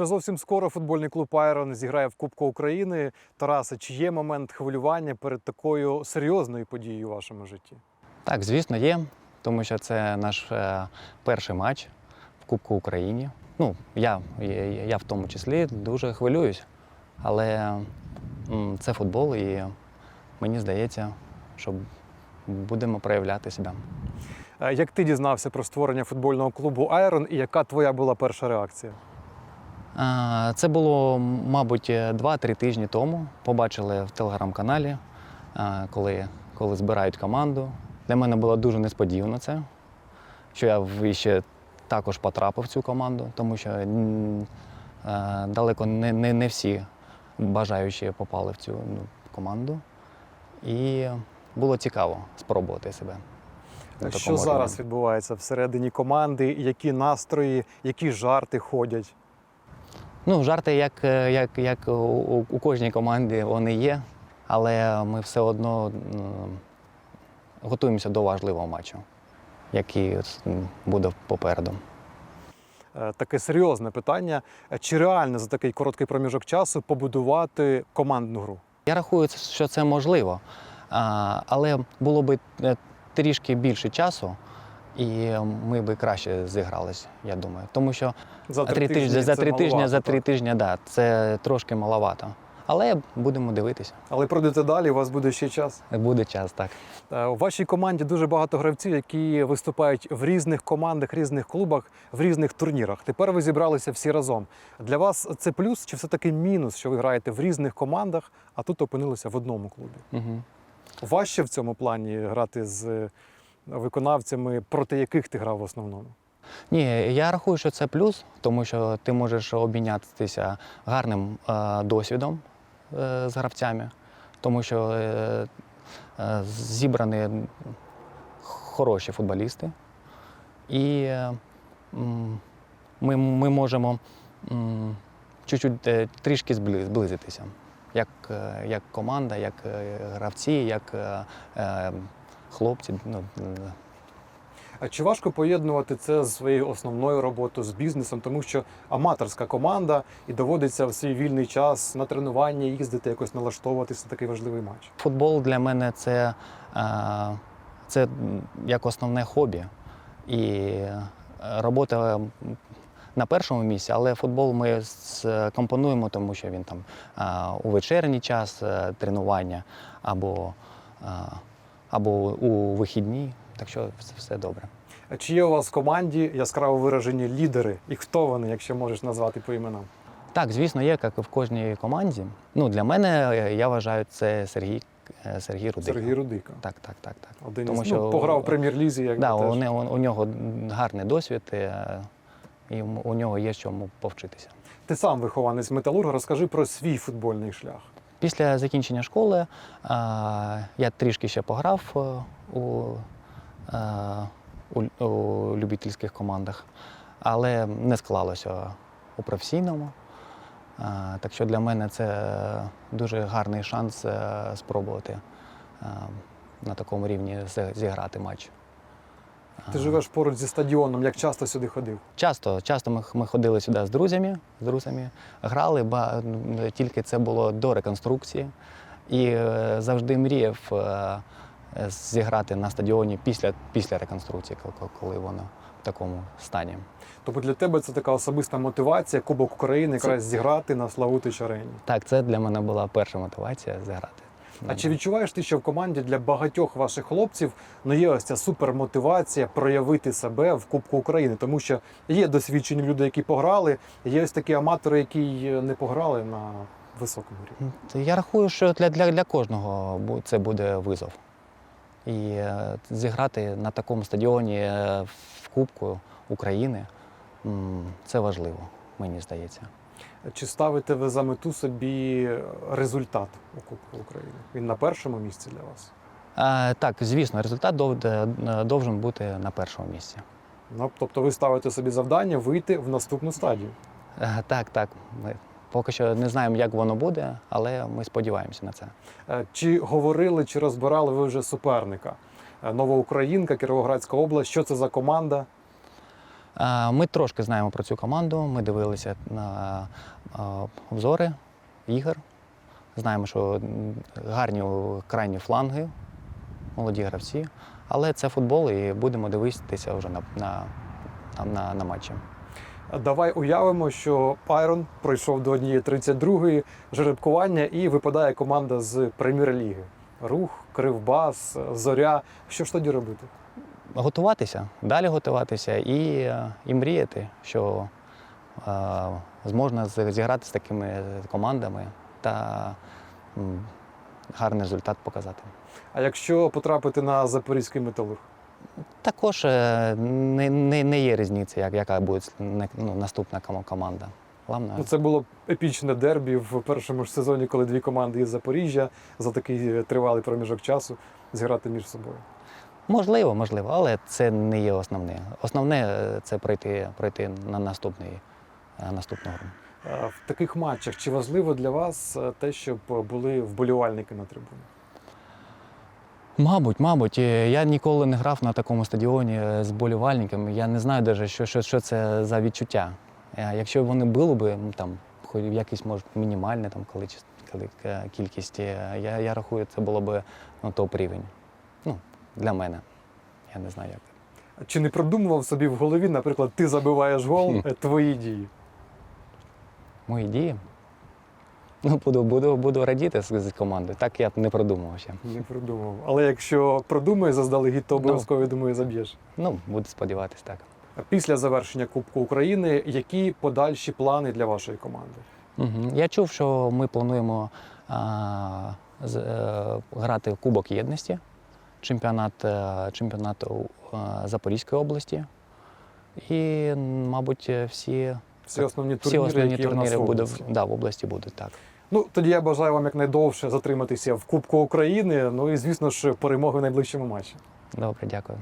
Вже зовсім скоро футбольний клуб Айрон зіграє в Кубку України. Тарасе, чи є момент хвилювання перед такою серйозною подією у вашому житті? Так, звісно, є, тому що це наш е, перший матч в Кубку України. Ну, я, я, я в тому числі дуже хвилююсь, але м, це футбол, і мені здається, що будемо проявляти себе. Е, Як ти дізнався про створення футбольного клубу Айрон і яка твоя була перша реакція? Це було, мабуть, 2-3 тижні тому. Побачили в телеграм-каналі, коли, коли збирають команду. Для мене було дуже несподівано це, що я ще також потрапив в цю команду, тому що е, далеко не, не, не всі бажаючі попали в цю ну, команду. І було цікаво спробувати себе. Що зараз відбувається всередині команди? Які настрої, які жарти ходять? Ну, жарти, як, е, як, як у, у- кожній команді, вони є, але ми все одно готуємося до важливого матчу, який буде попереду. Е, Таке серйозне питання. Чи реально за такий короткий проміжок часу побудувати командну гру? Я рахую, що це можливо, але було б е, трішки більше часу, і ми би краще зігрались, я думаю. Тому що За три тижні, за три тижні, за три тижні, да, це трошки маловато. Але будемо дивитися. Але пройдете далі, у вас буде ще час. Буде час, так. Е, У вашій команді дуже багато гравців, які виступають в різних командах, різних клубах, в різних турнірах. Тепер ви зібралися всі разом. Для вас це плюс чи все-таки мінус, що ви граєте в різних командах, а тут опинилися в одному клубі? Угу. Важче в цьому плані грати з виконавцями, проти яких ти грав в основному? Ні, я рахую, що це плюс, тому що ти можеш обмінятися гарним е, досвідом е, з гравцями, тому що е, е, зібрані хороші футболісти. І е, ми, ми можемо чуть-чуть е, трішки зблизитися. Як, е, як команда, як е, гравці, як е, е, хлопці. Ну, А чи важко поєднувати це з своєю основною роботою з бізнесом, тому що аматорська команда і доводиться в свій вільний час на тренування їздити, якось налаштовуватися на такий важливий матч? Футбол для мене це, е, це як основне хобі. І е, робота на першому місці, але футбол ми компонуємо, тому що він там е, у вечірній час тренування або, або у вихідні. Так що все, добре. А Чи є у вас в команді яскраво виражені лідери? І хто вони, якщо можеш назвати по іменам? Так, звісно, є, як і в кожній команді. Ну, для мене, е, я вважаю, це Сергій, е, Сергій Рудик. Сергій Рудика. Так, так, так, так. Один Тому із що- ну, пограв в прем'єр-лізі, як Да, теж. у, у нього гарний досвід, е, і у нього є чому повчитися. Ти сам вихованець металурга. Розкажи про свій футбольний шлях. Після закінчення школи е, я трішки ще пограв е, у, е, у, у любительських командах, але не склалося у професійному. Так що для мене це дуже гарний шанс спробувати на такому рівні зіграти матч. Ти живеш поруч зі стадіоном, як часто сюди ходив? Часто, часто ми, ми ходили сюди з друзями, з друзями, грали, ба, тільки це було до реконструкції. І е, завжди мріяв е, зіграти на стадіоні після, після реконструкції, коли- коли воно в такому стані. Тобто для тебе це така особиста мотивація, Кубок України, Це- якраз зіграти на Славутич арені. Так, це для мене була перша мотивація зіграти. А чи відчуваєш ти, що в команді для багатьох ваших хлопців ну є ось ця супермотивація проявити себе в Кубку України? Тому що є досвідчені люди, які пограли, є ось такі аматори, які не пограли на високому рівні. Я рахую, що для, для, для кожного це буде визов. І е, зіграти на такому стадіоні е, в Кубку України це важливо, мені здається. Чи ставите ви за мету собі результат у Кубку України? Він на першому місці для вас? Е, так, звісно, результат дов- е, должен бути на першому місці. Ну, тобто ви ставите собі завдання вийти в наступну стадію. Е, так, так. Ми поки що не знаємо, як воно буде, але ми сподіваємося на це. Е, Чи говорили, чи розбирали ви вже суперника? Е, Новоукраїнка, Кіровоградська область. Що це за команда? Ми трошки знаємо про цю команду. Ми дивилися на обзори ігор. Знаємо, що гарні крайні фланги, молоді гравці. Але це футбол, і будемо дивитися вже на, на, на, на матчі. Давай уявимо, що Пайрон пройшов до однієї 32-ї жеребкування і випадає команда з прем'єр-ліги. Рух, Кривбас, Зоря. Що ж тоді робити? Готуватися, далі готуватися і, е, і мріяти, що е, зможна зіграти з такими командами та гарний результат показати. А якщо потрапити на запорізький металург? Також е, не, не, не є різниці, як, яка буде ну, наступна команда. Головне, Ну, це було епічне дербі в першому ж сезоні, коли дві команди із Запоріжжя за такий тривалий проміжок часу зіграти між собою. Можливо, можливо, але це не є основне. Основне е, це пройти, пройти на наступний, е, наступну гру. В таких матчах чи важливо для вас е, те, щоб були вболівальники на трибуні? Мабуть, мабуть, я ніколи не грав на такому стадіоні з болівальниками. Я не знаю навіть, що, що, що це за відчуття. Якщо вони були б там, хоч якісь, може, мінімальне там, коли, коли кількість, я, я рахую, це було б ну, топ-рівень. Ну, для мене. Я не знаю як. Чи не продумував собі в голові, наприклад, ти забиваєш гол, е, твої дії? Мої дії. Ну, буду, буду, буду радіти з, з командою. Так я не продумував ще. Не придумав. Але якщо продумаєш заздалегідь, то Ну. обов'язково, я думаю, заб'єш. Ну, буду сподіватися так. Після завершення Кубку України, які подальші плани для вашої команди? Угу. Я чув, що ми плануємо а, з, е, грати в Кубок Єдності, чемпіонат, е, чемпіонат е, Запорізької області. І, мабуть, е, всі, Всі основні всі турніри, основні які турніри в буде, області. да, в області будуть так. Ну тоді я бажаю вам якнайдовше затриматися в Кубку України. Ну і звісно ж перемоги в найближчому матчі. Добре, дякую.